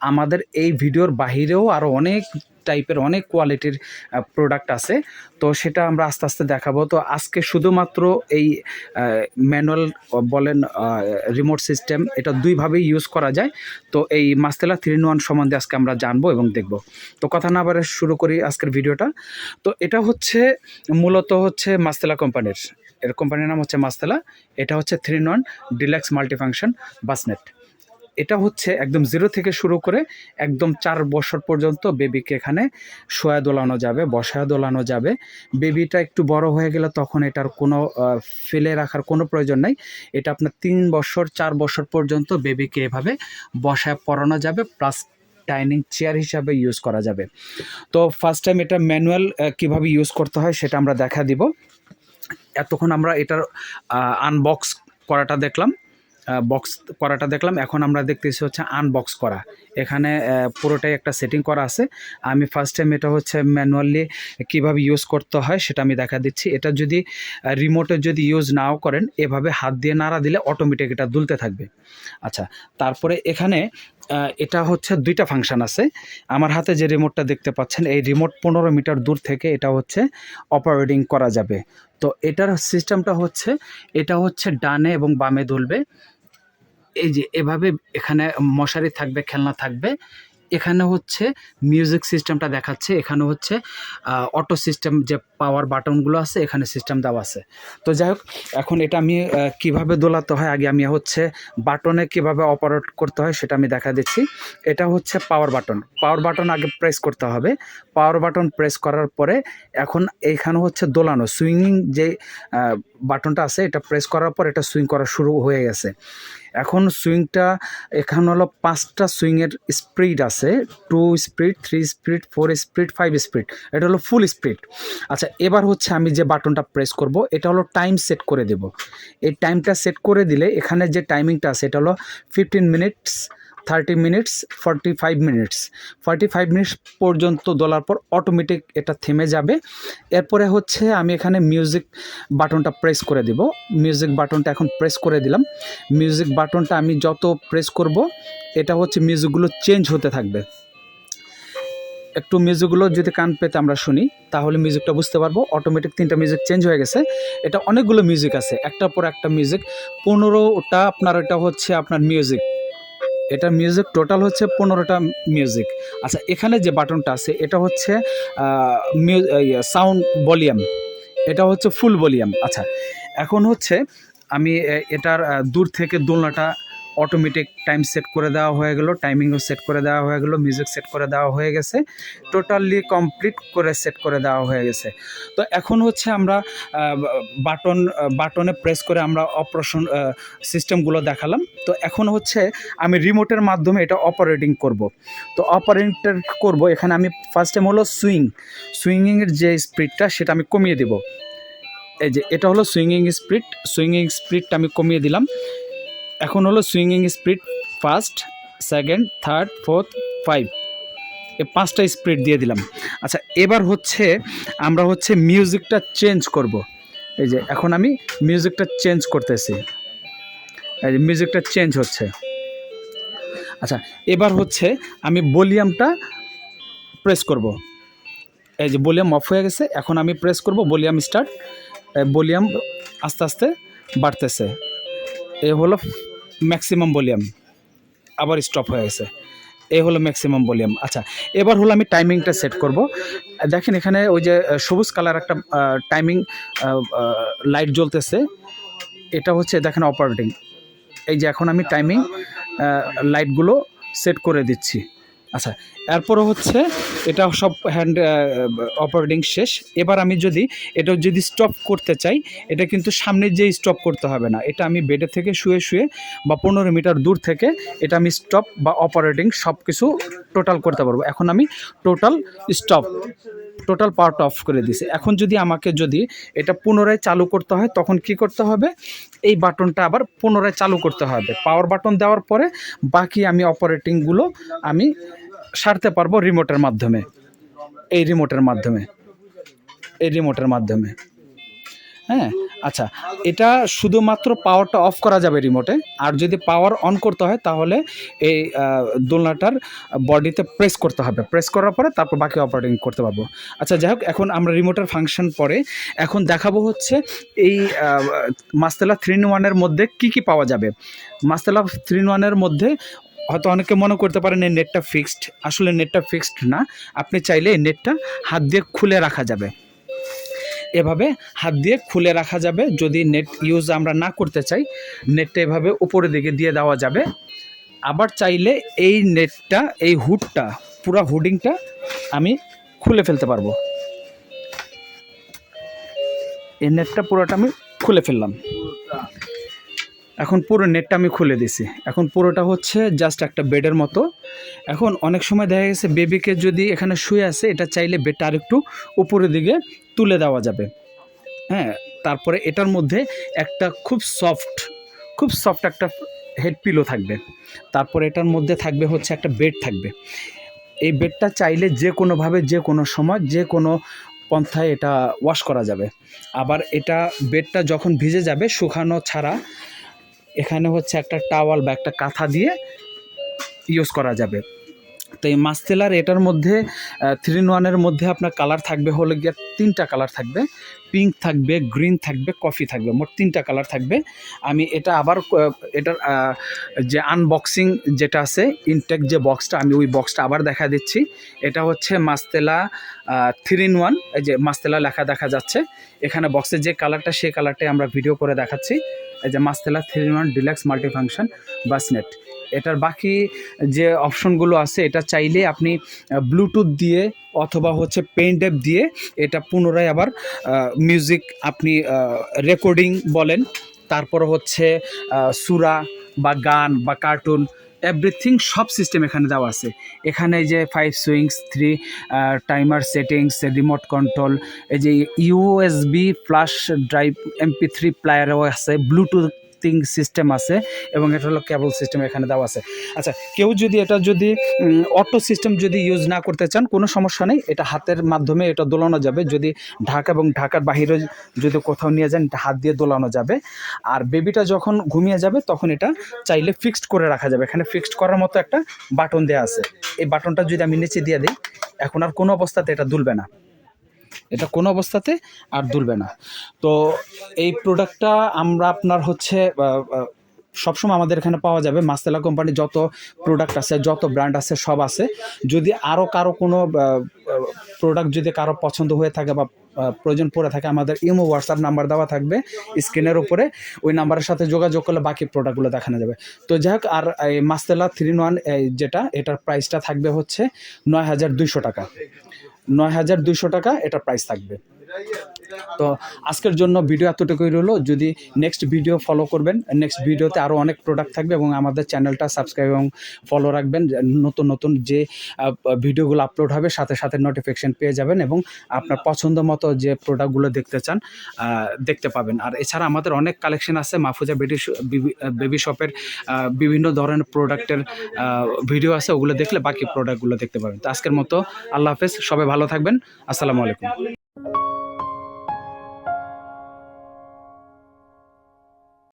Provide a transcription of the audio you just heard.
আমাদের এই ভিডিওর বাহিরেও আরও অনেক টাইপের অনেক কোয়ালিটির প্রোডাক্ট আছে। তো সেটা আমরা আস্তে আস্তে দেখাবো। তো আজকে শুধুমাত্র এই ম্যানুয়াল বলেন রিমোট সিস্টেম এটা দুইভাবেই ইউজ করা যায়। তো এই মাস্তেলা থ্রি ওয়ান সম্বন্ধে আজকে আমরা জানব এবং দেখব। তো কথা না বারে শুরু করি আজকের ভিডিওটা। তো এটা হচ্ছে, মূলত হচ্ছে মাস্তেলা কোম্পানির এর কোম্পানির নাম হচ্ছে মাস্তেলা এটা হচ্ছে three one deluxe multifunction bassinet এটা হচ্ছে একদম জিরো থেকে শুরু করে একদম চার বছর পর্যন্ত বেবিকে এখানে শোয়া দোলানো যাবে, বসায়া দোলানো যাবে। বেবিটা একটু বড় হয়ে গেলে তখন এটার কোনো ফেলে রাখার কোনো প্রয়োজন নেই। এটা আপনার তিন বছর, চার বছর পর্যন্ত বেবিকে এভাবে বসায় পরানো যাবে প্লাস ডাইনিং চেয়ার হিসাবে ইউজ করা যাবে। তো ফার্স্ট টাইম এটা ম্যানুয়াল কীভাবে ইউজ করতে হয় সেটা আমরা দেখা দিব। এতক্ষণ আমরা এটার আনবক্স করাটা দেখলাম। বক্স করাটা দেখলাম। এখন আমরা দেখতেছি হচ্ছে আনবক্স করা। এখানে পুরোটাই একটা সেটিং করা আছে। আমি ফার্স্ট টাইম এটা হচ্ছে ম্যানুয়ালি কীভাবে ইউজ করতে হয় সেটা আমি দেখা দিচ্ছি। এটা যদি রিমোটে যদি ইউজ নাও করেন, এভাবে হাত দিয়ে নাড়া দিলে অটোমেটিক এটা দুলতে থাকবে। আচ্ছা তারপরে এখানে এটা হচ্ছে দুইটা ফাংশন আছে। আমার হাতে যে রিমোটটা দেখতে পাচ্ছেন, এই রিমোট পনেরো মিটার দূর থেকে এটা হচ্ছে অপারেটিং করা যাবে। তো এটার সিস্টেমটা হচ্ছে, এটা হচ্ছে ডানে এবং বামে দুলবে। এই যে এভাবে এখানে মশারি থাকবে, খেলনা থাকবে। এখানে হচ্ছে মিউজিক সিস্টেমটা দেখাচ্ছে। এখানে হচ্ছে অটো সিস্টেম যে পাওয়ার বাটনগুলো আছে, এখানে সিস্টেম দেওয়া আছে। তো যাই হোক, এখন এটা আমি কীভাবে দোলাতে হয়, আগে আমি হচ্ছে বাটনে কীভাবে অপারেট করতে হয় সেটা আমি দেখা দিচ্ছি। এটা হচ্ছে পাওয়ার বাটন পাওয়ার বাটন আগে প্রেস করতে হবে। পাওয়ার বাটন প্রেস করার পরে এখন এইখানে হচ্ছে দোলানো সুইংিং যে বাটনটা আছে, এটা প্রেস করার পর এটা সুইং করা শুরু হয়ে গেছে। এখন সুইংটা, এখানে হলো পাঁচটা সুইংয়ের স্পিড আছে, two speed three speed four speed five speed এটা হলো ফুল স্পিড আচ্ছা এবার হচ্ছে আমি যে বাটনটা প্রেস করব, এটা হলো টাইম সেট করে দেব। এই টাইমটা সেট করে দিলে এখানে যে টাইমিংটা আছে, এটা হলো fifteen minutes thirty minutes forty five minutes forty five minutes পর্যন্ত দোলার পর অটোমেটিক এটা থেমে যাবে। এরপরে হচ্ছে আমি এখানে মিউজিক বাটনটা প্রেস করে দিব। মিউজিক বাটনটা এখন প্রেস করে দিলাম। মিউজিক বাটনটা আমি যত প্রেস করব, এটা হচ্ছে মিউজিকগুলো চেঞ্জ হতে থাকবে। একটু মিউজিকগুলো যদি কান পেতে আমরা শুনি, তাহলে মিউজিকটা বুঝতে পারব। অটোমেটিক তিনটা মিউজিক চেঞ্জ হয়ে গেছে। এটা অনেকগুলো মিউজিক আছে। একটার পর একটা মিউজিক পনেরোটা আপনার এটা হচ্ছে আপনার মিউজিক এটা মিউজিক টোটাল হচ্ছে পনেরোটা মিউজিক আচ্ছা এখানে যে বাটনটা আছে, এটা হচ্ছে সাউন্ড ভলিউম এটা হচ্ছে ফুল ভলিউম আচ্ছা এখন হচ্ছে আমি এটার দূর থেকে দোলনাটা অটোমেটিক টাইম সেট করে দেওয়া হয়ে গেল টাইমিংও সেট করে দেওয়া হয়ে গেল মিউজিক সেট করে দেওয়া হয়ে গেছে টোটালি কমপ্লিট করে সেট করে দেওয়া হয়ে গেছে। তো এখন হচ্ছে আমরা বাটন বাটনে প্রেস করে আমরা অপারেশন সিস্টেমগুলো দেখালাম। তো এখন হচ্ছে আমি রিমোটের মাধ্যমে এটা অপারেটিং করব। তো অপারেটর করব, এখানে আমি ফার্স্ট টাইম হলো সুইং সুইংয়ের যে স্পিডটা সেটা আমি কমিয়ে দেব। এই যে, এটা হলো সুইংিং স্পিড সুইংিং স্পিডটা আমি কমিয়ে দিলাম। এখন হলো সুইংিং speed first second third fourth five এ পাঁচটা স্পিড দিয়ে দিলাম। আচ্ছা এবার হচ্ছে আমরা হচ্ছে মিউজিকটা চেঞ্জ করব। এই যে, এখন আমি মিউজিকটা চেঞ্জ করতেছি। এই যে মিউজিকটা চেঞ্জ হচ্ছে। আচ্ছা এবার হচ্ছে আমি ভলিউমটা প্রেস করব। এই যে ভলিউম অফ হয়ে গেছে। এখন আমি প্রেস করব ভলিউম স্টার্ট ভলিউম আস্তে আস্তে বাড়তেছে। এ হলো ম্যাক্সিমাম ভলিউম আবার স্টপ হয়ে গেছে। এই হলো ম্যাক্সিমাম ভলিউম আচ্ছা এবার হলো আমি টাইমিংটা সেট করব। দেখেন এখানে ওই যে সবুজ কালার একটা টাইমিং লাইট জ্বলতেছে। এটা হচ্ছে দেখেন অপারেটিং এই যে এখন আমি টাইমিং লাইটগুলো সেট করে দিচ্ছি। আচ্ছা এরপরে হচ্ছে এটা সব হ্যান্ড অপারেটিং শেষ। এবার আমি যদি এটা যদি স্টপ করতে চাই, এটা কিন্তু সামনে যে স্টপ করতে হবে না, এটা আমি বেডে থেকে শুয়ে শুয়ে বা পনেরো মিটার দূর থেকে এটা আমি স্টপ বা অপারেটিং সব কিছু টোটাল করতে পারব। এখন আমি টোটাল স্টপ টোটাল পাওয়ারটা অফ করে দিছি। এখন যদি আমাকে যদি এটা পুনরায় চালু করতে হয়, তখন কি করতে হবে? এই বাটনটা আবার পুনরায় চালু করতে হবে। পাওয়ার বাটন দেওয়ার পরে বাকি আমি অপারেটিংগুলো আমি সারতে পারব রিমোটের মাধ্যমে। এই রিমোটের মাধ্যমে। এই রিমোটের মাধ্যমে। হ্যাঁ আচ্ছা এটা শুধুমাত্র পাওয়ারটা অফ করা যাবে রিমোটে আর যদি পাওয়ার অন করতে হয়, তাহলে এই দোলনাটার বডিতে প্রেস করতে হবে। প্রেস করার পরে তারপর বাকি অপারেটিং করতে পারব। আচ্ছা যাই হোক, এখন আমরা রিমোটের ফাংশন পরে এখন দেখাবো হচ্ছে এই মাস্তেলা থ্রি ওয়ানের মধ্যে কি কি পাওয়া যাবে। মাস্তেলা থ্রি ওয়ানের মধ্যে হয়তো অনেকে মনে করতে পারেন এই নেটটা ফিক্সড আসলে নেটটা ফিক্সড না। আপনি চাইলে এই নেটটা হাত দিয়ে খুলে রাখা যাবে। এভাবে হাত দিয়ে খুলে রাখা যাবে। যদি নেট ইউজ আমরা না করতে চাই নেটটা এভাবে উপরের দিকে দিয়ে দেওয়া যাবে। আবার চাইলে এই নেটটা এই হুডটা পুরো হুডিংটা আমি খুলে ফেলতে পারব। এই নেটটা পুরোটা আমি খুলে ফেললাম। এখন পুরো নেটটা আমি খুলে দিছি। এখন পুরোটা হচ্ছে জাস্ট একটা বেডের মতো। এখন অনেক সময় দেখা গেছে বেবিকে যদি এখানে শুয়ে আছে, এটা চাইলে বেডটা আরেকটু উপরের দিকে তুলে দেওয়া যাবে। হ্যাঁ তারপরে এটার মধ্যে একটা খুব সফট খুব সফট একটা হেড পিলো থাকবে। তারপরে এটার মধ্যে থাকবে হচ্ছে একটা বেড থাকবে। এই বেডটা চাইলে যে কোনোভাবে, যে কোনো সময়, যে কোনো পন্থায় এটা ওয়াশ করা যাবে। আবার এটা বেডটা যখন ভিজে যাবে, শুকানো ছাড়া এখানে হচ্ছে একটা টাওয়াল বা একটা কাঁথা দিয়ে ইউজ করা যাবে। তো এই মাস্তেলার এটার মধ্যে থ্রি ইন ওয়ানের মধ্যে আপনার কালার থাকবে হলো গিয়ে তিনটা কালার থাকবে। পিঙ্ক থাকবে গ্রিন থাকবে কফি থাকবে, মোট তিনটা কালার থাকবে। আমি এটা আবার এটার যে আনবক্সিং যেটা আছে ইনটেক যে বক্সটা আমি ওই বক্সটা আবার দেখা দিচ্ছি। এটা হচ্ছে মাস্তেলা থ্রি ইন ওয়ান এই যে মাস্তেলা লেখা দেখা যাচ্ছে। এখানে বক্সের যে কালারটা সেই কালারটাই আমরা ভিডিও করে দেখাচ্ছি। এই যে Mastela three one deluxe multifunction bassinet এটার বাকি যে অপশনগুলো আছে, এটা চাইলে আপনি ব্লুটুথ দিয়ে অথবা হচ্ছে পেন দিয়ে এটা পুনরায় আবার মিউজিক আপনি রেকর্ডিং বলেন। তারপর হচ্ছে সুরা বা গান বা কার্টুন এভরিথিং সব সিস্টেম এখানে দেওয়া আছে। এখানে যে five swings three timer settings remote control এই যে USB flash drive MP three প্লেয়ারও আছে ব্লুটুথিং সিস্টেম আছে এবং এটা হলো কেবল সিস্টেম এখানে দেওয়া আছে। আচ্ছা কেউ যদি এটা যদি অটো সিস্টেম যদি ইউজ না করতে চান, কোনো সমস্যা নেই, এটা হাতের মাধ্যমে এটা দোলানো যাবে। যদি ঢাকা এবং ঢাকার বাইরে যদি কোথাও নিয়ে যান হাত দিয়ে দোলানো যাবে। আর বেবিটা যখন ঘুমিয়ে যাবে, তখন এটা চাইলে ফিক্সড করে রাখা যাবে। এখানে ফিক্সড করার মতো একটা বাটন দেওয়া আছে। এই বাটনটা যদি আমি নিচে দিয়ে দিই, এখন আর কোনো অবস্থাতে এটা দুলবে না। এটা কোনো অবস্থাতে আর দুলবে না। তো এই প্রোডাক্টটা আমরা আপনার হচ্ছে সবসময় আমাদের এখানে পাওয়া যাবে। মাস্তেলা কোম্পানি যত প্রোডাক্ট আছে, যত ব্র্যান্ড আছে, সব আছে। যদি আরও কারও কোনো প্রোডাক্ট যদি কারও পছন্দ হয়ে থাকে বা প্রয়োজন পড়ে থাকে, আমাদের ইমো, হোয়াটসঅ্যাপ নাম্বার দেওয়া থাকবে স্ক্রিনের উপরে। ওই নাম্বারের সাথে যোগাযোগ করলে বাকি প্রোডাক্টগুলো দেখানো যাবে। তো যাই হোক, আর এই মাস্তেলা থ্রি ওয়ান যেটা, এটার প্রাইসটা থাকবে হচ্ছে নয় হাজার দুইশো টাকা। নয় হাজার দুইশো টাকা এটা প্রাইস থাকবে। তো আজকের জন্য ভিডিও এতটুকুই রইল। যদি নেক্সট ভিডিও ফলো করবেন নেক্সট ভিডিওতে আরও অনেক প্রোডাক্ট থাকবে এবং আমাদের চ্যানেলটা সাবস্ক্রাইব এবং ফলো রাখবেন। নতুন নতুন যে ভিডিওগুলো আপলোড হবে, সাথে সাথে নোটিফিকেশন পেয়ে যাবেন এবং আপনার পছন্দ মতো যে প্রোডাক্টগুলো দেখতে চান দেখতে পাবেন। আর এছাড়া আমাদের অনেক কালেকশন আছে মাহফুজা বেবি বেবি শপের বিভিন্ন ধরনের প্রোডাক্টের ভিডিও আছে, ওগুলো দেখলে বাকি প্রোডাক্টগুলো দেখতে পাবেন। তো আজকের মতো আল্লাহ হাফেজ, সবাই ভালো থাকবেন। আসসালামু আলাইকুম।